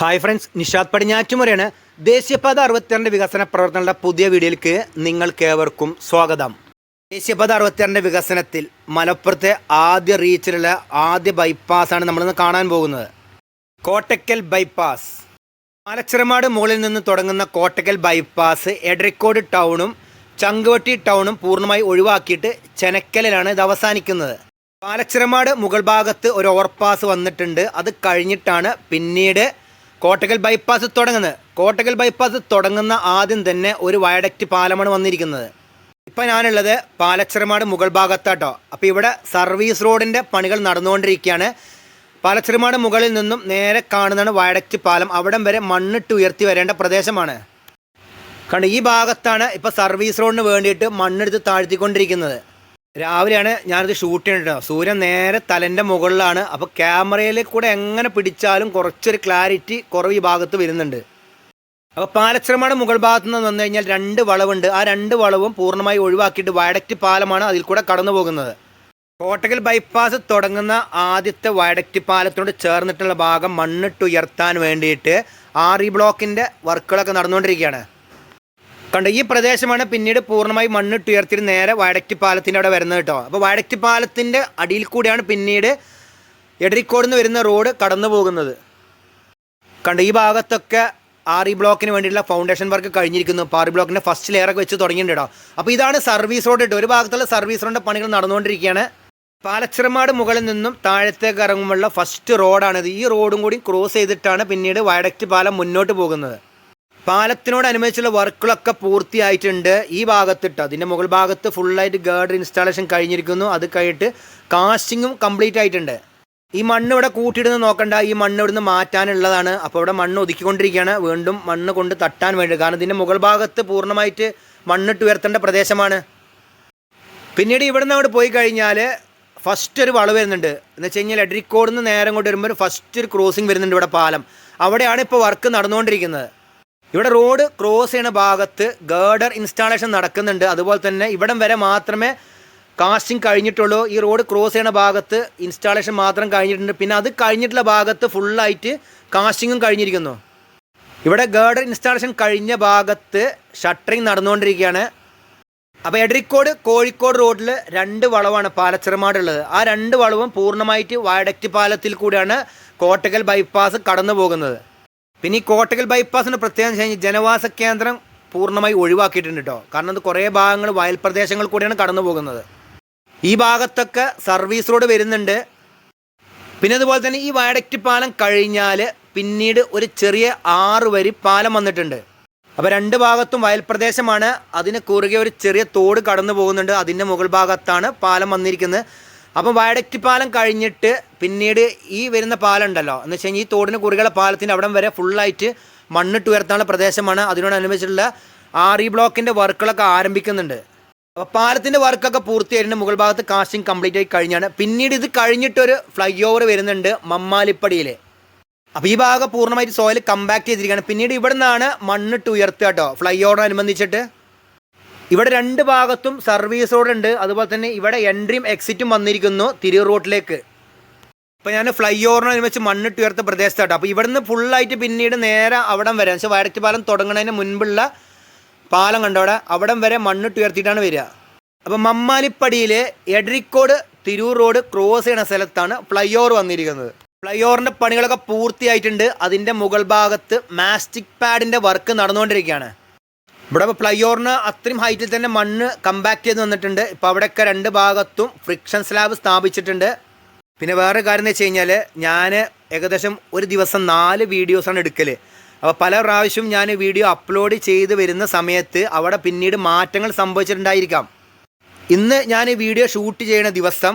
Hi friends Nishad പടിഞ്ഞാറ്റുമുറയാണ്. ദേശീയപാത അറുപത്തിരണ്ട് വികസന പ്രവർത്തനങ്ങളുടെ പുതിയ വീഡിയോയിലേക്ക് നിങ്ങൾക്കേവർക്കും സ്വാഗതം. ദേശീയപാത അറുപത്തിരണ്ട് വികസനത്തിൽ മലപ്പുറത്തെ ആദ്യ റീച്ചിലുള്ള ആദ്യ ബൈപ്പാസാണ് നമ്മളിന്ന് കാണാൻ പോകുന്നത്. കോട്ടക്കൽ ബൈപ്പാസ് മലച്ചിറമാട് മുകളിൽ നിന്ന് തുടങ്ങുന്ന കോട്ടക്കൽ ബൈപ്പാസ് എടരിക്കോട് ടൗണും ചങ്കുവട്ടി ടൗണും പൂർണമായി ഒഴിവാക്കിയിട്ട് ചെനക്കലിലാണ് ഇത് അവസാനിക്കുന്നത്. പാലച്ചിറമാട് മുകൾ ഭാഗത്ത് ഒരു ഓവർപാസ് വന്നിട്ടുണ്ട്. അത് കഴിഞ്ഞിട്ടാണ് പിന്നീട് കോട്ടക്കൽ ബൈപ്പാസ് തുടങ്ങുന്നത്. കോട്ടക്കൽ ബൈപ്പാസ് തുടങ്ങുന്ന ആദ്യം തന്നെ ഒരു വയഡക്റ്റ് പാലമാണ് വന്നിരിക്കുന്നത്. ഇപ്പം ഞാനുള്ളത് പാലച്ചിറമാട് മുകൾ ഭാഗത്താട്ടോ. അപ്പോൾ ഇവിടെ സർവീസ് റോഡിന്റെ പണികൾ നടന്നുകൊണ്ടിരിക്കുകയാണ്. പാലച്ചിറമാട് മുകളിൽ നിന്നും നേരെ കാണുന്നതാണ് വയഡക്റ്റ് പാലം. അവിടം വരെ മണ്ണിട്ട് ഉയർത്തി വരേണ്ട പ്രദേശമാണ്. കാരണം ഈ ഭാഗത്താണ് ഇപ്പോൾ സർവീസ് റോഡിന് വേണ്ടിയിട്ട് മണ്ണെടുത്ത് താഴ്ത്തിക്കൊണ്ടിരിക്കുന്നത്. രാവിലെയാണ് ഞാനിത് ഷൂട്ട് ചെയ്യേണ്ടത് സൂര്യൻ നേരെ തലന്റെ മുകളിലാണ്. അപ്പോൾ ക്യാമറയിൽ കൂടെ എങ്ങനെ പിടിച്ചാലും കുറച്ചൊരു ക്ലാരിറ്റി കുറവ് ഈ ഭാഗത്ത് വരുന്നുണ്ട്. അപ്പോൾ പാലച്ചിറമാണ് മുകൾ ഭാഗത്ത് നിന്ന് വന്നു കഴിഞ്ഞാൽ രണ്ട് വളവുണ്ട്. ആ രണ്ട് വളവും പൂർണമായി ഒഴിവാക്കിയിട്ട് വയഡക്റ്റ് പാലമാണ് അതിൽ കൂടെ കടന്നു പോകുന്നത്. കോട്ടകൽ ബൈപ്പാസ് തുടങ്ങുന്ന ആദ്യത്തെ വയഡക്റ്റ് പാലത്തോട് ചേർന്നിട്ടുള്ള ഭാഗം മണ്ണിട്ടുയർത്താൻ വേണ്ടിയിട്ട് ആർ ഇ ബ്ലോക്കിന്റെ വർക്കുകളൊക്കെ നടന്നുകൊണ്ടിരിക്കുകയാണ്. കണ്ടോ ഈ പ്രദേശമാണ് പിന്നീട് പൂർണമായി മണ്ണിട്ടുയർത്തിയിട്ട് നേരെ പാലത്തിന്റെ അവിടെ വരുന്നത് കേട്ടോ. അപ്പോൾ പാലത്തിന്റെ അടിയിൽ കൂടിയാണ് പിന്നീട് എടരിക്കോട് വരുന്ന റോഡ് കടന്നു പോകുന്നത്. കണ്ടോ ഈ ഭാഗത്തൊക്കെ ആറി ബ്ലോക്കിന് വേണ്ടിയിട്ടുള്ള ഫൗണ്ടേഷൻ വർക്ക് കഴിഞ്ഞിരിക്കുന്നു. ആർ ഇ ബ്ലോക്കിന്റെ ഫസ്റ്റ് ലെയറൊക്കെ വെച്ച് തുടങ്ങിയിട്ടുണ്ട് അപ്പോൾ ഇതാണ് സർവീസ് റോഡ് കേട്ടോ. ഒരു ഭാഗത്തുള്ള സർവീസ് റോഡിന്റെ പണികൾ നടന്നുകൊണ്ടിരിക്കുകയാണ്. പാലച്ചിറമാട് മുകളിൽ നിന്നും താഴത്തേക്ക് ഇറങ്ങുമ്പോഴുള്ള ഫസ്റ്റ് റോഡാണിത് ഈ റോഡും കൂടി ക്രോസ് ചെയ്തിട്ടാണ് പിന്നീട് വയഡക്റ്റ് പാലം മുന്നോട്ട് പോകുന്നത്. പാലത്തിനോടനുബന്ധിച്ചുള്ള വർക്കുകളൊക്കെ പൂർത്തിയായിട്ടുണ്ട് ഈ ഭാഗത്തിട്ട്. അതിന്റെ മുകൾ ഭാഗത്ത് ഫുള്ളായിട്ട് ഗേർഡർ ഇൻസ്റ്റാളേഷൻ കഴിഞ്ഞിരിക്കുന്നു. അത് കഴിഞ്ഞിട്ട് കാസ്റ്റിങ്ങും കംപ്ലീറ്റ് ആയിട്ടുണ്ട്. ഈ മണ്ണ് ഇവിടെ കൂട്ടിയിടുന്ന നോക്കണ്ട. ഈ മണ്ണ് ഇവിടുന്ന് മാറ്റാനുള്ളതാണ്. അപ്പോൾ ഇവിടെ മണ്ണ് ഒതുക്കിക്കൊണ്ടിരിക്കുകയാണ്. വീണ്ടും മണ്ണ് കൊണ്ട് തട്ടാൻ വേണ്ടി. കാരണം ഇതിന്റെ മുകൾ ഭാഗത്ത് പൂർണമായിട്ട് മണ്ണിട്ട് ഉയർത്തേണ്ട പ്രദേശമാണ്. പിന്നീട് ഇവിടുന്ന് അവിടെ പോയി കഴിഞ്ഞാൽ ഫസ്റ്റ് ഒരു വളവ് വരുന്നുണ്ട്. എന്ന് വെച്ച് കഴിഞ്ഞാൽ എഡ്രിക്കോട് നിന്ന് നേരം കൊണ്ട് വരുമ്പോൾ ഫസ്റ്റ് ഒരു ക്രോസിംഗ് വരുന്നുണ്ട് ഇവിടെ പാലം. അവിടെയാണ് ഇപ്പോൾ വർക്ക് നടന്നുകൊണ്ടിരിക്കുന്നത്. ഇവിടെ റോഡ് ക്രോസ് ചെയ്യുന്ന ഭാഗത്ത് ഗേർഡർ ഇൻസ്റ്റാളേഷൻ നടക്കുന്നുണ്ട്. അതുപോലെ തന്നെ ഇവിടം വരെ മാത്രമേ കാസ്റ്റിംഗ് കഴിഞ്ഞിട്ടുള്ളൂ. ഈ റോഡ് ക്രോസ് ചെയ്യുന്ന ഭാഗത്ത് ഇൻസ്റ്റാളേഷൻ മാത്രം കഴിഞ്ഞിട്ടുണ്ട്. പിന്നെ അത് കഴിഞ്ഞിട്ടുള്ള ഭാഗത്ത് ഫുള്ളായിട്ട് കാസ്റ്റിങ്ങും കഴിഞ്ഞിരിക്കുന്നു. ഇവിടെ ഗേർഡർ ഇൻസ്റ്റാളേഷൻ കഴിഞ്ഞ ഭാഗത്ത് ഷട്ടറിങ് നടന്നുകൊണ്ടിരിക്കുകയാണ്. അപ്പോൾ എടരിക്കോട് കോഴിക്കോട് റോഡിൽ രണ്ട് വളവാണ് പാലച്ചിറമാടുള്ളത്. ആ രണ്ട് വളവും പൂർണമായിട്ട് വയഡക്റ്റ് പാലത്തിൽ കൂടിയാണ് കോട്ടക്കൽ ബൈപ്പാസ് കടന്നു പോകുന്നത് പിന്നെ ഈ കോട്ടകൽ ബൈപ്പാസിന് പ്രത്യേകം കഴിഞ്ഞാൽ ജനവാസ കേന്ദ്രം പൂർണമായി ഒഴിവാക്കിയിട്ടുണ്ട് കേട്ടോ കാരണം അത് കുറേ ഭാഗങ്ങൾ വയൽ പ്രദേശങ്ങൾ കൂടിയാണ് കടന്നു പോകുന്നത്. ഈ ഭാഗത്തൊക്കെ സർവീസ് റോഡ് വരുന്നുണ്ട്. പിന്നെ അതുപോലെ തന്നെ ഈ വയഡക്റ്റ് പാലം കഴിഞ്ഞാൽ പിന്നീട് ഒരു ചെറിയ ആറ് വരി പാലം വന്നിട്ടുണ്ട്. അപ്പോൾ രണ്ട് ഭാഗത്തും വയൽ പ്രദേശമാണ്. അതിന് കുറുകെ ഒരു ചെറിയ തോട് കടന്നു പോകുന്നുണ്ട്. അതിന്റെ മുകൾ ഭാഗത്താണ് പാലം വന്നിരിക്കുന്നത്. അപ്പം വയഡക്റ്റ് പാലം കഴിഞ്ഞിട്ട് പിന്നീട് ഈ വരുന്ന പാലം ഉണ്ടല്ലോ എന്ന് വെച്ച് കഴിഞ്ഞാൽ ഈ തോടിന് കുറികളെ പാലത്തിന്റെ അവിടം വരെ ഫുള്ളായിട്ട് മണ്ണിട്ട് ഉയർത്താനുള്ള പ്രദേശമാണ്. അതിനോടനുബന്ധിച്ചുള്ള ആർ ഇ ബ്ലോക്കിന്റെ വർക്കുകളൊക്കെ ആരംഭിക്കുന്നുണ്ട്. അപ്പോൾ പാലത്തിന്റെ വർക്കൊക്കെ പൂർത്തിയായിട്ടുണ്ട് മുകൾ ഭാഗത്ത് കാസ്റ്റിംഗ് കംപ്ലീറ്റ് ആയി കഴിഞ്ഞാണ്. പിന്നീട് ഇത് കഴിഞ്ഞിട്ടൊരു ഫ്ലൈ ഓവർ വരുന്നുണ്ട് മമ്മാലിപ്പടിയിൽ അപ്പോൾ ഈ ഭാഗം പൂർണമായിട്ട് സോയിൽ കമ്പാക്ട് ചെയ്തിരിക്കുകയാണ്. പിന്നീട് ഇവിടെ നിന്നാണ് മണ്ണിട്ട് ഉയർത്തുക കേട്ടോ ഫ്ലൈ ഓവറിനനുബന്ധിച്ചിട്ട് ഇവിടെ രണ്ട് ഭാഗത്തും സർവീസ് റോഡ് ഉണ്ട്. അതുപോലെ തന്നെ ഇവിടെ എൻട്രിയും എക്സിറ്റും വന്നിരിക്കുന്നു തിരൂർ റോഡിലേക്ക് ഇപ്പോൾ ഞാൻ ഫ്ലൈ ഓവറിനെ ഓവറിനനുബന്ധിച്ച് മണ്ണിട്ട് ഉയർത്ത പ്രദേശത്താട്ടോ. അപ്പോൾ ഇവിടുന്ന് ഫുള്ളായിട്ട് പിന്നീട് നേരെ അവിടം വരെ. പക്ഷേ വയററ്റ് പാലം തുടങ്ങുന്നതിന് മുൻപുള്ള പാലം കണ്ടോ അവിടെ? അവിടം വരെ മണ്ണിട്ട് ഉയർത്തിയിട്ടാണ് വരിക. അപ്പോൾ മമ്മാലിപ്പടിയിൽ എഡ്രിക്കോട് തിരൂർ റോഡ് ക്രോസ് ചെയ്യുന്ന സ്ഥലത്താണ് ഫ്ലൈ ഓവർ വന്നിരിക്കുന്നത്. ഫ്ലൈ ഓവറിന്റെ പണികളൊക്കെ പൂർത്തിയായിട്ടുണ്ട്. അതിന്റെ മുകൾ ഭാഗത്ത് മാസ്റ്റിക് പാഡിന്റെ വർക്ക് നടന്നുകൊണ്ടിരിക്കുകയാണ്. ഇവിടെ ഇപ്പോൾ ഫ്ലൈ അത്രയും ഹൈറ്റിൽ തന്നെ മണ്ണ് കമ്പാക്ട് ചെയ്ത് വന്നിട്ടുണ്ട് ഇപ്പോൾ അവിടെയൊക്കെ രണ്ട് ഭാഗത്തും ഫ്രിക്ഷൻ സ്ലാബ് സ്ഥാപിച്ചിട്ടുണ്ട്. പിന്നെ വേറെ കാര്യം എന്ന് വെച്ച് കഴിഞ്ഞാൽ ഞാൻ ഏകദേശം ഒരു ദിവസം നാല് വീഡിയോസാണ് എടുക്കൽ അപ്പോൾ പല പ്രാവശ്യം ഞാൻ വീഡിയോ അപ്ലോഡ് ചെയ്ത് വരുന്ന സമയത്ത് അവിടെ പിന്നീട് മാറ്റങ്ങൾ സംഭവിച്ചിട്ടുണ്ടായിരിക്കാം. ഇന്ന് ഞാൻ വീഡിയോ ഷൂട്ട് ചെയ്യുന്ന ദിവസം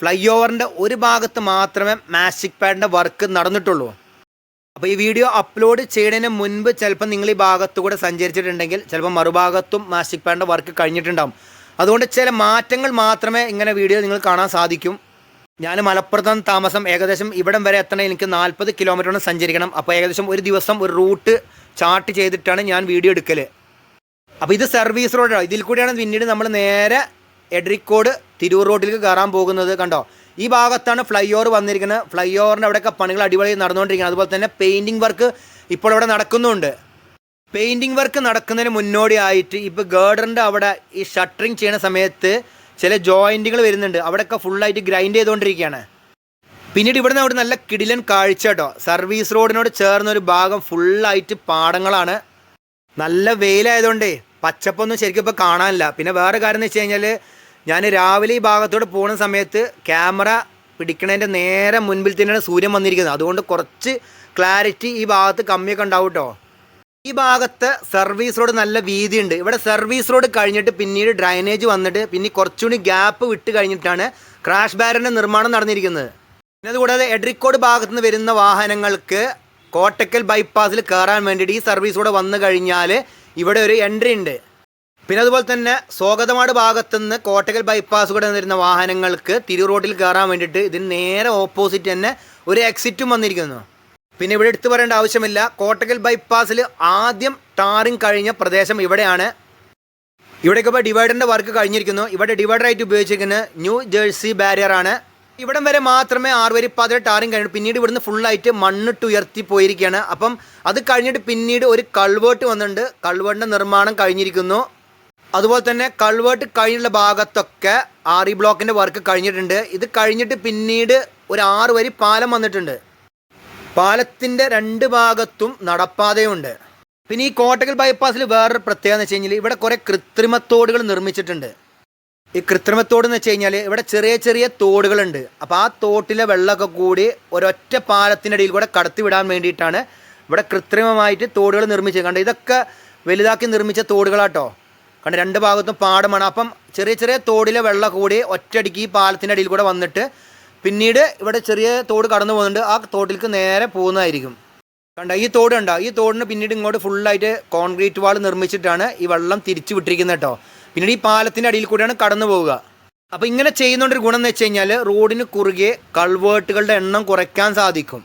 ഫ്ലൈ ഓവറിന്റെ ഒരു ഭാഗത്ത് മാത്രമേ മാസ്റ്റിക് പാഡിന്റെ വർക്ക് നടന്നിട്ടുള്ളൂ. അപ്പോൾ ഈ വീഡിയോ അപ്ലോഡ് ചെയ്യുന്നതിന് മുൻപ് ചിലപ്പോൾ നിങ്ങൾ ഈ ഭാഗത്തുകൂടെ സഞ്ചരിച്ചിട്ടുണ്ടെങ്കിൽ ചിലപ്പോൾ മറുഭാഗത്തും മാസ്റ്റിക് പാന്റെ വർക്ക് കഴിഞ്ഞിട്ടുണ്ടാകും അതുകൊണ്ട് ചില മാറ്റങ്ങൾ മാത്രമേ ഇങ്ങനെ വീഡിയോ നിങ്ങൾ കാണാൻ സാധിക്കും. ഞാൻ മലപ്പുറത്ത് താമസം ഏകദേശം ഇവിടം വരെ എത്തണേ എനിക്ക് നാൽപ്പത് കിലോമീറ്ററാണ് സഞ്ചരിക്കണം. അപ്പോൾ ഏകദേശം ഒരു ദിവസം ഒരു റൂട്ട് ചാർട്ട് ചെയ്തിട്ടാണ് ഞാൻ വീഡിയോ എടുക്കൽ അപ്പോൾ ഇത് സർവീസ് റോഡാണ് ഇതിൽ കൂടിയാണ് പിന്നീട് നമ്മൾ നേരെ എഡ്രിക്കോട് തിരൂർ റോഡിലേക്ക് കയറാൻ പോകുന്നത്. കണ്ടോ? ഈ ഭാഗത്താണ് ഫ്ലൈ ഓവർ വന്നിരിക്കുന്നത്. ഫ്ലൈ ഓവറിന്റെ അവിടെയൊക്കെ പണികൾ അടിപൊളി നടന്നുകൊണ്ടിരിക്കുന്നത് അതുപോലെ തന്നെ പെയിന്റിംഗ് വർക്ക് ഇപ്പോൾ ഇവിടെ നടക്കുന്നുണ്ട്. പെയിന്റിംഗ് വർക്ക് നടക്കുന്നതിന് മുന്നോടിയായിട്ട് ഇപ്പോൾ ഗേർഡറിന്റെ അവിടെ ഈ ഷട്ടറിങ് ചെയ്യുന്ന സമയത്ത് ചില ജോയിന്റുകൾ വരുന്നുണ്ട്. അവിടെയൊക്കെ ഫുള്ളായിട്ട് ഗ്രൈൻഡ് ചെയ്തുകൊണ്ടിരിക്കുകയാണ്. പിന്നീട് ഇവിടുന്ന് അവിടെ നല്ല കിടിലൻ കാഴ്ച കേട്ടോ. സർവീസ് റോഡിനോട് ചേർന്ന ഒരു ഭാഗം ഫുള്ളായിട്ട് പാടങ്ങളാണ്. നല്ല വെയിലായതുകൊണ്ടേ പച്ചപ്പൊന്നും ശരിക്കും ഇപ്പോൾ കാണാനില്ല. പിന്നെ വേറെ കാര്യം എന്ന് വെച്ച് കഴിഞ്ഞാൽ ഞാൻ രാവിലെ ഈ ഭാഗത്തോട് പോകുന്ന സമയത്ത് ക്യാമറ പിടിക്കണതിന്റെ നേരെ മുൻപിൽ തന്നെയാണ് സൂര്യൻ വന്നിരിക്കുന്നത്. അതുകൊണ്ട് കുറച്ച് ക്ലാരിറ്റി ഈ ഭാഗത്ത് കമ്മിയൊക്കെ ഉണ്ടാവും കേട്ടോ ഈ ഭാഗത്ത് സർവീസ് റോഡ് നല്ല വീതിയുണ്ട്. ഇവിടെ സർവീസ് റോഡ് കഴിഞ്ഞിട്ട് പിന്നീട് ഡ്രൈനേജ് വന്നിട്ട് പിന്നെ കുറച്ചുകൂടി ഗ്യാപ്പ് വിട്ട് കഴിഞ്ഞിട്ടാണ് ക്രാഷ് ബാരന്റെ നിർമ്മാണം നടന്നിരിക്കുന്നത്. പിന്നെ അതുകൂടാതെ എഡ്രിക്കോട് ഭാഗത്ത് നിന്ന് വരുന്ന വാഹനങ്ങൾക്ക് കോട്ടക്കൽ ബൈപ്പാസിൽ കയറാൻ വേണ്ടിയിട്ട് ഈ സർവീസ് കൂടെ വന്നു കഴിഞ്ഞാൽ ഇവിടെ ഒരു എൻട്രി ഉണ്ട്. പിന്നെ അതുപോലെ തന്നെ സ്വാഗതമാട് ഭാഗത്തുനിന്ന് കോട്ടകൽ ബൈപ്പാസ് കൂടെ നിന്നിരുന്ന വാഹനങ്ങൾക്ക് തിരു റോഡിൽ കയറാൻ വേണ്ടിയിട്ട് ഇതിന് നേരെ ഓപ്പോസിറ്റ് തന്നെ ഒരു എക്സിറ്റും വന്നിരിക്കുന്നു. പിന്നെ ഇവിടെ എടുത്തു പറയേണ്ട ആവശ്യമില്ല. കോട്ടകൽ ബൈപ്പാസിൽ ആദ്യം ടാറിങ് കഴിഞ്ഞ പ്രദേശം ഇവിടെയാണ്. ഇവിടേക്ക് ഇപ്പോൾ ഡിവൈഡറിന്റെ വർക്ക് കഴിഞ്ഞിരിക്കുന്നു. ഇവിടെ ഡിവൈഡറായിട്ട് ഉപയോഗിച്ചിരിക്കുന്നത് ന്യൂ ജേഴ്സി ബാരിയർ ആണ്. ഇവിടം വരെ മാത്രമേ ആറ് വരി പാതിരെ ടാറിങ് കഴിഞ്ഞു പിന്നീട് ഇവിടുന്ന് ഫുള്ളായിട്ട് മണ്ണിട്ട് ഉയർത്തി പോയിരിക്കുകയാണ്. അപ്പം അത് കഴിഞ്ഞിട്ട് പിന്നീട് ഒരു കൾവേർട്ട് വന്നിട്ടുണ്ട്. കൾവേർട്ടിന്റെ നിർമ്മാണം കഴിഞ്ഞിരിക്കുന്നു. അതുപോലെ തന്നെ കൾവേർട്ട് കഴിഞ്ഞുള്ള ഭാഗത്തൊക്കെ ആർ ഇ ബ്ലോക്കിന്റെ വർക്ക് കഴിഞ്ഞിട്ടുണ്ട്. ഇത് കഴിഞ്ഞിട്ട് പിന്നീട് ഒരു ആറ് വരി പാലം വന്നിട്ടുണ്ട്. പാലത്തിന്റെ രണ്ട് ഭാഗത്തും നടപ്പാതയുണ്ട്. പിന്നെ ഈ കോട്ടകൽ ബൈപ്പാസിൽ വേറൊരു പ്രത്യേകത എന്ന് വെച്ച് കഴിഞ്ഞാൽ ഇവിടെ കുറേ കൃത്രിമത്തോടുകൾ നിർമ്മിച്ചിട്ടുണ്ട്. ഈ കൃത്രിമത്തോട് എന്ന് വെച്ച് കഴിഞ്ഞാൽ ഇവിടെ ചെറിയ ചെറിയ തോടുകളുണ്ട്. അപ്പോൾ ആ തോട്ടിലെ വെള്ളമൊക്കെ കൂടി ഒരൊറ്റ പാലത്തിന്റെ ഇടയിൽ കൂടെ കടത്തി വിടാൻ വേണ്ടിയിട്ടാണ് ഇവിടെ കൃത്രിമമായിട്ട് തോടുകൾ നിർമ്മിച്ചത്. കണ്ടോ ഇതൊക്കെ വലുതാക്കി നിർമ്മിച്ച തോടുകളാട്ടോ. കണ്ട് രണ്ട് ഭാഗത്തും പാടമാണ്. അപ്പം ചെറിയ ചെറിയ തോടിലെ വെള്ളം കൂടി ഒറ്റയടിക്ക് ഈ പാലത്തിന്റെ അടിയിൽ കൂടെ വന്നിട്ട് പിന്നീട് ഇവിടെ ചെറിയ തോട് കടന്നു പോകുന്നുണ്ട്. ആ തോട്ടിലേക്ക് നേരെ പോകുന്നതായിരിക്കും. കണ്ട ഈ തോട് കണ്ട ഈ തോടിന് പിന്നീട് ഇങ്ങോട്ട് ഫുള്ളായിട്ട് കോൺക്രീറ്റ് വാൾ നിർമ്മിച്ചിട്ടാണ് ഈ വെള്ളം തിരിച്ചു വിട്ടിരിക്കുന്നത് കേട്ടോ. പിന്നീട് ഈ പാലത്തിന്റെ അടിയിൽ കൂടിയാണ് കടന്നു പോവുക. അപ്പോൾ ഇങ്ങനെ ചെയ്യുന്നതുകൊണ്ടൊരു ഗുണം എന്ന് വെച്ച് കഴിഞ്ഞാൽ റോഡിന് കുറുകെ കൾവേർട്ടുകളുടെ എണ്ണം കുറയ്ക്കാൻ സാധിക്കും.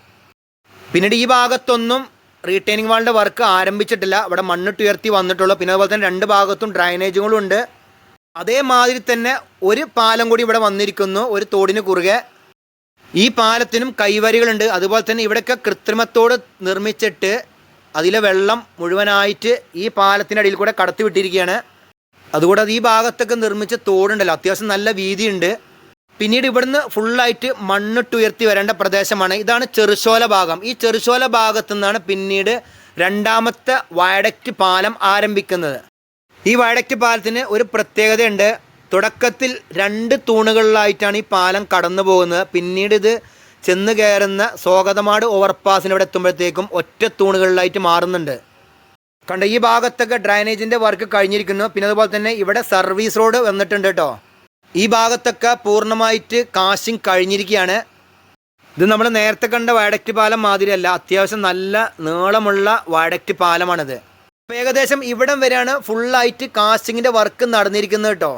പിന്നീട് ഈ ഭാഗത്തൊന്നും റീറ്റെയിനിങ് വാളിന്റെ വർക്ക് ആരംഭിച്ചിട്ടില്ല. ഇവിടെ മണ്ണിട്ട് ഉയർത്തി വന്നിട്ടുള്ളൂ. പിന്നെ അതുപോലെ തന്നെ രണ്ട് ഭാഗത്തും ഡ്രൈനേജുകളും ഉണ്ട്. അതേമാതിരി തന്നെ ഒരു പാലം കൂടി ഇവിടെ വന്നിരിക്കുന്നു. ഒരു തോടിന് കുറുകെ. ഈ പാലത്തിനും കൈവരികളുണ്ട്. അതുപോലെ തന്നെ ഇവിടെയൊക്കെ കൃത്രിമത്തോട് നിർമ്മിച്ചിട്ട് അതിലെ വെള്ളം മുഴുവനായിട്ട് ഈ പാലത്തിന്റെ അടിയിൽ കൂടെ കടത്തി വിട്ടിരിക്കുകയാണ് അതുകൂടാതെ ഈ ഭാഗത്തൊക്കെ നിർമ്മിച്ച തോടുണ്ടല്ലോ. അത്യാവശ്യം നല്ല വീതിയുണ്ട്. പിന്നീട് ഇവിടുന്ന് ഫുള്ളായിട്ട് മണ്ണിട്ടുയർത്തി വരേണ്ട പ്രദേശമാണ്. ഇതാണ് ചെറുശോല ഭാഗം. ഈ ചെറുശോല ഭാഗത്തു നിന്നാണ് പിന്നീട് രണ്ടാമത്തെ വയഡക്റ്റ് പാലം ആരംഭിക്കുന്നത്. ഈ വയഡക്റ്റ് പാലത്തിന് ഒരു പ്രത്യേകതയുണ്ട്. തുടക്കത്തിൽ രണ്ട് തൂണുകളിലായിട്ടാണ് ഈ പാലം കടന്നു പോകുന്നത് പിന്നീട് ഇത് ചെന്ന് കയറുന്ന സ്വാഗതമാട് ഓവർപാസിന് ഇവിടെ എത്തുമ്പോഴത്തേക്കും ഒറ്റ തൂണുകളിലായിട്ട് മാറുന്നുണ്ട്. കണ്ട ഈ ഭാഗത്തൊക്കെ ഡ്രൈനേജിന്റെ വർക്ക് കഴിഞ്ഞിരിക്കുന്നു. പിന്നെ അതുപോലെ തന്നെ ഇവിടെ സർവീസ് റോഡ് വന്നിട്ടുണ്ട് കേട്ടോ. ഈ ഭാഗത്തൊക്കെ പൂർണമായിട്ട് കാശിങ് കഴിഞ്ഞിരിക്കുകയാണ്. ഇത് നമ്മൾ നേരത്തെ കണ്ട വയഡക്റ്റ് പാലം മാതിരിയല്ല. അത്യാവശ്യം നല്ല നീളമുള്ള വയഡക്റ്റ് പാലമാണിത്. അപ്പോൾ ഏകദേശം ഇവിടം വരെയാണ് ഫുള്ളായിട്ട് കാസ്റ്റിങ്ങിന്റെ വർക്ക് നടന്നിരിക്കുന്നത് കേട്ടോ.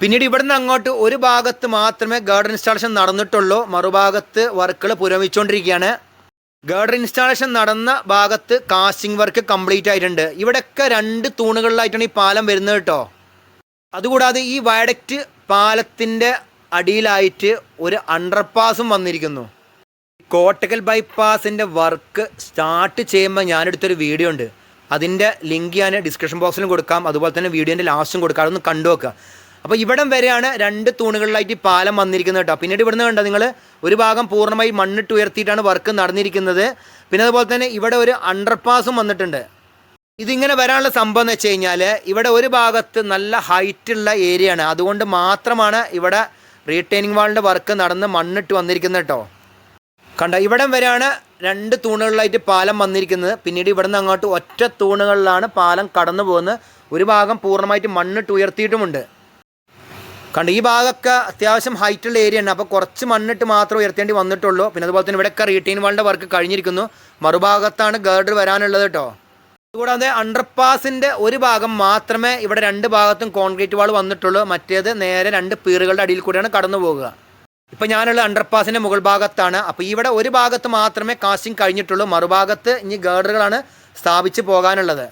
പിന്നീട് ഇവിടുന്ന് അങ്ങോട്ട് ഒരു ഭാഗത്ത് മാത്രമേ ഗാർഡൻ ഇൻസ്റ്റാളേഷൻ നടന്നിട്ടുള്ളൂ. മറുഭാഗത്ത് വർക്കുകൾ പുരോഗമിച്ചുകൊണ്ടിരിക്കുകയാണ്. ഗാർഡൻ ഇൻസ്റ്റാളേഷൻ നടന്ന ഭാഗത്ത് കാസ്റ്റിംഗ് വർക്ക് കംപ്ലീറ്റ് ആയിട്ടുണ്ട്. ഇവിടെയൊക്കെ രണ്ട് തൂണുകളിലായിട്ടാണ് ഈ പാലം വരുന്നത് കേട്ടോ. അതുകൂടാതെ ഈ വയഡക്റ്റ് പാലത്തിന്റെ അടിയിലായിട്ട് ഒരു അണ്ടർപാസും വന്നിരിക്കുന്നു. കോട്ടക്കൽ ബൈപ്പാസിന്റെ വർക്ക് സ്റ്റാർട്ട് ചെയ്യുമ്പോൾ ഞാനെടുത്തൊരു വീഡിയോ ഉണ്ട്. അതിന്റെ ലിങ്ക് ഞാൻ ഡിസ്ക്രിപ്ഷൻ ബോക്സിലും കൊടുക്കാം. അതുപോലെ തന്നെ വീഡിയോന്റെ ലാസ്റ്റും കൊടുക്കാം. അതൊന്ന് കണ്ടു നോക്കുക. അപ്പോൾ ഇവിടം വരെയാണ് രണ്ട് തൂണുകളിലായിട്ട് പാലം വന്നിരിക്കുന്നത് കേട്ടോ. പിന്നീട് ഇവിടുന്ന് കണ്ടോ നിങ്ങൾ? ഒരു ഭാഗം പൂർണമായി മണ്ണിട്ട് ഉയർത്തിയിട്ടാണ് വർക്ക് നടന്നിരിക്കുന്നത്. പിന്നെ അതുപോലെ തന്നെ ഇവിടെ ഒരു അണ്ടർപാസും വന്നിട്ടുണ്ട്. ഇതിങ്ങനെ വരാനുള്ള സംഭവം എന്ന് വെച്ച് കഴിഞ്ഞാൽ ഇവിടെ ഒരു ഭാഗത്ത് നല്ല ഹൈറ്റുള്ള ഏരിയ ആണ്. അതുകൊണ്ട് മാത്രമാണ് ഇവിടെ റീറ്റെയിനിങ് വാളിന്റെ വർക്ക് നടന്ന് മണ്ണിട്ട് വന്നിരിക്കുന്നത് കേട്ടോ. കണ്ട ഇവിടം വരെയാണ് രണ്ട് തൂണുകളിലായിട്ട് പാലം വന്നിരിക്കുന്നത്. പിന്നീട് ഇവിടെ നിന്ന് അങ്ങോട്ട് ഒറ്റ തൂണുകളിലാണ് പാലം കടന്നു പോകുന്നത്. ഒരു ഭാഗം പൂർണമായിട്ട് മണ്ണിട്ട് ഉയർത്തിയിട്ടുമുണ്ട്. കണ്ട ഈ ഭാഗമൊക്കെ അത്യാവശ്യം ഹൈറ്റുള്ള ഏരിയ ആണ്. അപ്പോൾ കുറച്ച് മണ്ണിട്ട് മാത്രം ഉയർത്തേണ്ടി വന്നിട്ടുള്ളൂ. പിന്നെ അതുപോലെ തന്നെ ഇവിടെയൊക്കെ റീറ്റെയിൻ വാളിന്റെ വർക്ക് കഴിഞ്ഞിരിക്കുന്നു. മറുഭാഗത്താണ് ഗേർഡർ വരാനുള്ളത് കേട്ടോ. കൂടാതെ അണ്ടർപാസിന്റെ ഒരു ഭാഗം മാത്രമേ ഇവിടെ രണ്ട് ഭാഗത്തും കോൺക്രീറ്റ് വാൾ വന്നിട്ടുള്ളൂ. മറ്റേത് നേരെ രണ്ട് പീറുകളുടെ അടിയിൽ കൂടെയാണ് കടന്നു പോകുക ഇപ്പം ഞാനുള്ള അണ്ടർപാസിന്റെ മുകൾ ഭാഗത്താണ്. അപ്പോൾ ഇവിടെ ഒരു ഭാഗത്ത് മാത്രമേ കാസ്റ്റിംഗ് കഴിഞ്ഞിട്ടുള്ളൂ. മറുഭാഗത്ത് ഇനി ഗേഡറുകളാണ് സ്ഥാപിച്ച് പോകാനുള്ളത്.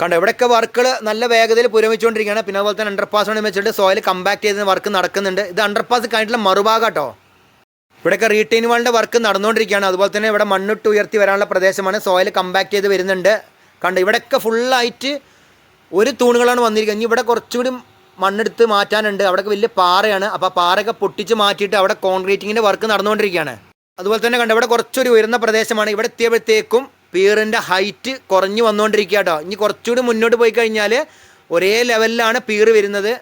കണ്ടോ ഇവിടെയൊക്കെ വർക്കുകൾ നല്ല വേഗതയിൽ പുരോഗമിച്ചുകൊണ്ടിരിക്കുകയാണ്. പിന്നെ അതുപോലെ തന്നെ അണ്ടർപാസ് കൊണ്ട് വെച്ചിട്ട് സോയിൽ കമ്പാക്ട് ചെയ്ത് വർക്ക് നടക്കുന്നുണ്ട്. ഇത് അണ്ടർപാസ് കഴിഞ്ഞിട്ടുള്ള മറുഭാഗം കേട്ടോ. ഇവിടെയൊക്കെ റീറ്റെയിൻ വാളിന്റെ വർക്ക് നടന്നുകൊണ്ടിരിക്കുകയാണ്. അതുപോലെ തന്നെ ഇവിടെ മണ്ണിട്ട് ഉയർത്തി വരാനുള്ള പ്രദേശമാണ് സോയിൽ കമ്പാക്ട് ചെയ്ത് വരുന്നുണ്ട്. കണ്ടോ ഇവിടെയൊക്കെ ഫുള്ളായിട്ട് ഒരു തൂണുകളാണ് വന്നിരിക്കുന്നത്. ഇനി ഇവിടെ കുറച്ചുകൂടി മണ്ണെടുത്ത് മാറ്റാനുണ്ട്. അവിടെ വലിയ പാറയാണ്. അപ്പോൾ ആ പാറയൊക്കെ പൊട്ടിച്ച് മാറ്റിയിട്ട് അവിടെ കോൺക്രീറ്റിങ്ങിന്റെ വർക്ക് നടന്നുകൊണ്ടിരിക്കുകയാണ്. അതുപോലെ തന്നെ കണ്ട് ഇവിടെ കുറച്ചൊരു ഉയർന്ന പ്രദേശമാണ്. ഇവിടെ എത്തിയപ്പോഴത്തേക്കും പീറിന്റെ ഹൈറ്റ് കുറഞ്ഞു വന്നുകൊണ്ടിരിക്കുക കേട്ടോ. ഇനി കുറച്ചുകൂടി മുന്നോട്ട് പോയി കഴിഞ്ഞാൽ ഒരേ ലെവലിലാണ് പീറ് വരുന്നത്.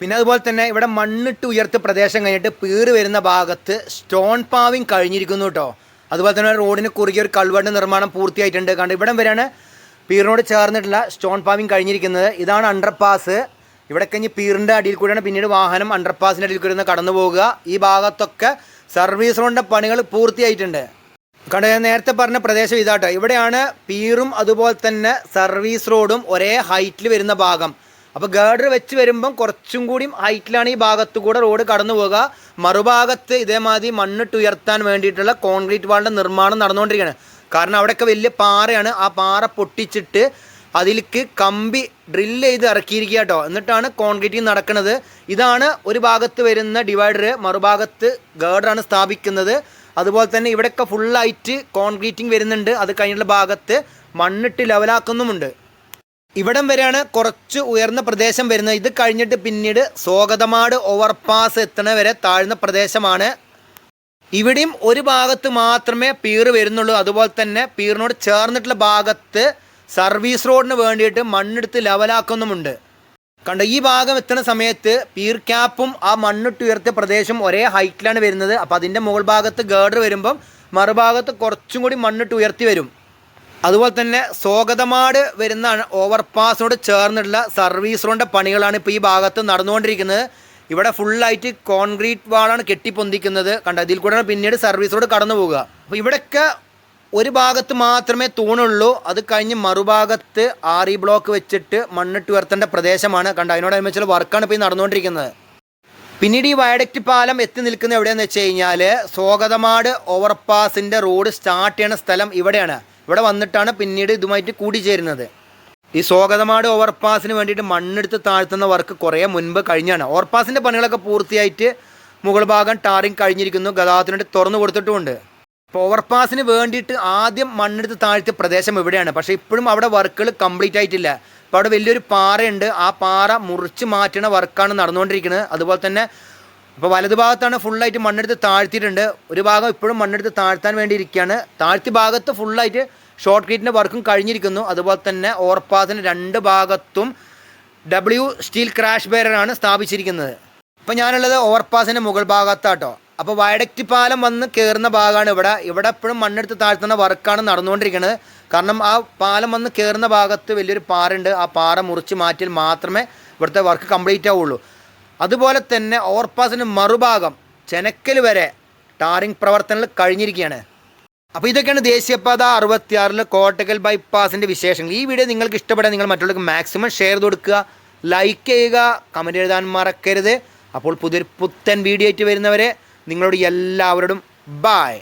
പിന്നെ അതുപോലെ തന്നെ ഇവിടെ മണ്ണിട്ട് ഉയർത്ത പ്രദേശം കഴിഞ്ഞിട്ട് പീറ് വരുന്ന ഭാഗത്ത് സ്റ്റോൺ പാവിങ് കഴിഞ്ഞിരിക്കുന്നു കേട്ടോ. അതുപോലെ തന്നെ റോഡിന് കുറുകിയ ഒരു കൾവണ്ട് നിർമ്മാണം പൂർത്തിയായിട്ടുണ്ട്. കണ്ട് ഇവിടം വരെയാണ് പീറിനോട് ചേർന്നിട്ടുള്ള സ്റ്റോൺ പാവിങ് കഴിഞ്ഞിരിക്കുന്നത്. ഇതാണ് അണ്ടർപാസ് ഇവിടെ കഴിഞ്ഞ് പീറിന്റെ അടിയിൽ കൂടെയാണ് പിന്നീട് വാഹനം അണ്ടർപാസിന്റെ അടിയിൽ കൂടെ കടന്നു പോകുക ഈ ഭാഗത്തൊക്കെ സർവീസ് റോഡിന്റെ പണികൾ പൂർത്തിയായിട്ടുണ്ട്. കണ്ട ഞാൻ നേരത്തെ പറഞ്ഞ പ്രദേശം ഇതാട്ടോ. ഇവിടെയാണ് പീറും അതുപോലെ തന്നെ സർവീസ് റോഡും ഒരേ ഹൈറ്റിൽ വരുന്ന ഭാഗം. അപ്പോൾ ഗേഡർ വെച്ച് വരുമ്പം കുറച്ചും കൂടി ഹൈറ്റിലാണ് ഈ ഭാഗത്തു കൂടെ റോഡ് കടന്നു പോകുക മറുഭാഗത്ത് ഇതേമാതിരി മണ്ണിട്ട് ഉയർത്താൻ വേണ്ടിയിട്ടുള്ള കോൺക്രീറ്റ് വാളിന്റെ നിർമ്മാണം നടന്നുകൊണ്ടിരിക്കുകയാണ്. കാരണം അവിടെയൊക്കെ വലിയ പാറയാണ്. ആ പാറ പൊട്ടിച്ചിട്ട് അതിലേക്ക് കമ്പി ഡ്രില്ല് ചെയ്ത് ഇറക്കിയിരിക്കുക കേട്ടോ. എന്നിട്ടാണ് കോൺക്രീറ്റിംഗ് നടക്കുന്നത്. ഇതാണ് ഒരു ഭാഗത്ത് വരുന്ന ഡിവൈഡർ മറുഭാഗത്ത് ഗേഡറാണ് സ്ഥാപിക്കുന്നത്. അതുപോലെ തന്നെ ഇവിടെയൊക്കെ ഫുള്ളായിട്ട് കോൺക്രീറ്റിംഗ് വരുന്നുണ്ട്. അത് കഴിഞ്ഞുള്ള ഭാഗത്ത് മണ്ണിട്ട് ലെവലാക്കുന്നുമുണ്ട് ഇവിടം വരെയാണ് കുറച്ച് ഉയർന്ന പ്രദേശം വരുന്നത്. ഇത് കഴിഞ്ഞിട്ട് പിന്നീട് സ്വാഗതമാട് ഓവർപാസ് എത്തണ വരെ താഴ്ന്ന പ്രദേശമാണ്. ഇവിടെയും ഒരു ഭാഗത്ത് മാത്രമേ പീർ വരുന്നുള്ളൂ. അതുപോലെ തന്നെ പീറിനോട് ചേർന്നിട്ടുള്ള ഭാഗത്ത് സർവീസ് റോഡിന് വേണ്ടിയിട്ട് മണ്ണെടുത്ത് ലെവലാക്കുന്നുമുണ്ട് കണ്ട ഈ ഭാഗം എത്തുന്ന സമയത്ത് പീർ ക്യാപ്പും ആ മണ്ണിട്ട് ഉയർത്തിയ പ്രദേശം ഒരേ ഹൈറ്റിലാണ് വരുന്നത്. അപ്പോൾ അതിന്റെ മുകൾ ഭാഗത്ത് ഗേഡർ വരുമ്പം മറുഭാഗത്ത് കുറച്ചും കൂടി മണ്ണിട്ട് ഉയർത്തി വരും. അതുപോലെ തന്നെ സ്വാഗതമാട് വരുന്ന ഓവർപാസിനോട് ചേർന്നിട്ടുള്ള സർവീസ് റോഡിന്റെ പണികളാണ് ഇപ്പോൾ ഈ ഭാഗത്ത് നടന്നുകൊണ്ടിരിക്കുന്നത്. ഇവിടെ ഫുള്ളായിട്ട് കോൺക്രീറ്റ് വാളാണ് കെട്ടിപ്പൊന്തിക്കുന്നത്. കണ്ട? ഇതിൽ കൂടെയാണ് പിന്നീട് സർവീസ് റോഡ് കടന്നു പോവുക അപ്പോൾ ഇവിടെയൊക്കെ ഒരു ഭാഗത്ത് മാത്രമേ തൂണുള്ളൂ. അത് കഴിഞ്ഞ് മറുഭാഗത്ത് ആറി ബ്ലോക്ക് വെച്ചിട്ട് മണ്ണിട്ട് ഉയർത്തേണ്ട പ്രദേശമാണ്. കണ്ട? അതിനോടനുബന്ധിച്ചുള്ള വർക്കാണ് ഇപ്പോൾ ഈ നടന്നുകൊണ്ടിരിക്കുന്നത്. പിന്നീട് ഈ വയഡക്റ്റ് പാലം എത്തി നിൽക്കുന്ന എവിടെയെന്ന് വെച്ച് കഴിഞ്ഞാൽ സ്വാഗതമാട് ഓവർപാസിന്റെ റോഡ് സ്റ്റാർട്ട് ചെയ്യുന്ന സ്ഥലം ഇവിടെയാണ്. ഇവിടെ വന്നിട്ടാണ് പിന്നീട് ഇതുമായിട്ട് കൂടിച്ചേരുന്നത്. ഈ സ്വാഗതമാട് ഓവർപാസിന് വേണ്ടിയിട്ട് മണ്ണെടുത്ത് താഴ്ത്തുന്ന വർക്ക് കുറേ മുൻപ് കഴിഞ്ഞാണ്. ഓവർപാസിന്റെ പണികളൊക്കെ പൂർത്തിയായിട്ട് മുകൾ ഭാഗം ടാറിങ് കഴിഞ്ഞിരിക്കുന്നു. ഗതാഗതത്തിന് വേണ്ടി തുറന്നു കൊടുത്തിട്ടുമുണ്ട്. ഇപ്പോൾ ഓവർപാസിന് വേണ്ടിയിട്ട് ആദ്യം മണ്ണെടുത്ത് താഴ്ത്തിയ പ്രദേശം ഇവിടെയാണ്. പക്ഷേ ഇപ്പോഴും അവിടെ വർക്കുകൾ കംപ്ലീറ്റ് ആയിട്ടില്ല. ഇപ്പോൾ അവിടെ വലിയൊരു പാറയുണ്ട്. ആ പാറ മുറിച്ച് മാറ്റുന്ന വർക്കാണ് നടന്നുകൊണ്ടിരിക്കുന്നത്. അതുപോലെ തന്നെ ഇപ്പോൾ വലതുഭാഗത്താണ് ഫുള്ളായിട്ട് മണ്ണെടുത്ത് താഴ്ത്തിയിട്ടുണ്ട്. ഒരു ഭാഗം ഇപ്പോഴും മണ്ണെടുത്ത് താഴ്ത്താൻ വേണ്ടി ഇരിക്കുകയാണ് താഴ്ത്തി ഭാഗത്ത് ഫുള്ളായിട്ട് ഷോർട്ട് ക്രീറ്റിന്റെ വർക്കും കഴിഞ്ഞിരിക്കുന്നു. അതുപോലെ തന്നെ ഓവർപാസിന് രണ്ട് ഭാഗത്തും ഡബ്ല്യു സ്റ്റീൽ ക്രാഷ് ബെയറാണ് സ്ഥാപിച്ചിരിക്കുന്നത്. ഇപ്പോൾ ഞാനുള്ളത് ഓവർപാസിന്റെ മുകൾ ഭാഗത്താട്ടോ. അപ്പോൾ വയഡക്റ്റ് പാലം വന്ന് കയറുന്ന ഭാഗമാണ് ഇവിടെ. ഇവിടെ എപ്പോഴും മണ്ണെടുത്ത് താഴ്ത്തുന്ന വർക്കാണ് നടന്നുകൊണ്ടിരിക്കുന്നത്. കാരണം ആ പാലം വന്ന് കയറുന്ന ഭാഗത്ത് വലിയൊരു പാറുണ്ട് ആ പാറ മുറിച്ച് മാറ്റിയാൽ മാത്രമേ ഇവിടുത്തെ വർക്ക് കംപ്ലീറ്റ് ആവുള്ളൂ. അതുപോലെ തന്നെ ഓവർപാസിന് മറുഭാഗം ചെനക്കൽ വരെ ടാറിംഗ് പ്രവർത്തനങ്ങൾ കഴിഞ്ഞിരിക്കുകയാണ്. അപ്പോൾ ഇതൊക്കെയാണ് ദേശീയപാത അറുപത്തിയാറിൽ കോട്ടക്കൽ ബൈപ്പാസിന്റെ വിശേഷങ്ങൾ. ഈ വീഡിയോ നിങ്ങൾക്ക് ഇഷ്ടപ്പെടാൻ നിങ്ങൾ മറ്റുള്ളവർക്ക് മാക്സിമം ഷെയർ ചെയ്ത് കൊടുക്കുക ലൈക്ക് ചെയ്യുക കമന്റ് എഴുതാൻ മറക്കരുത്. അപ്പോൾ പുതിയൊരു പുത്തൻ വീഡിയോ ആയിട്ട് വരുന്നവരെ നിങ്ങളോട് എല്ലാവരോടും ബായ്.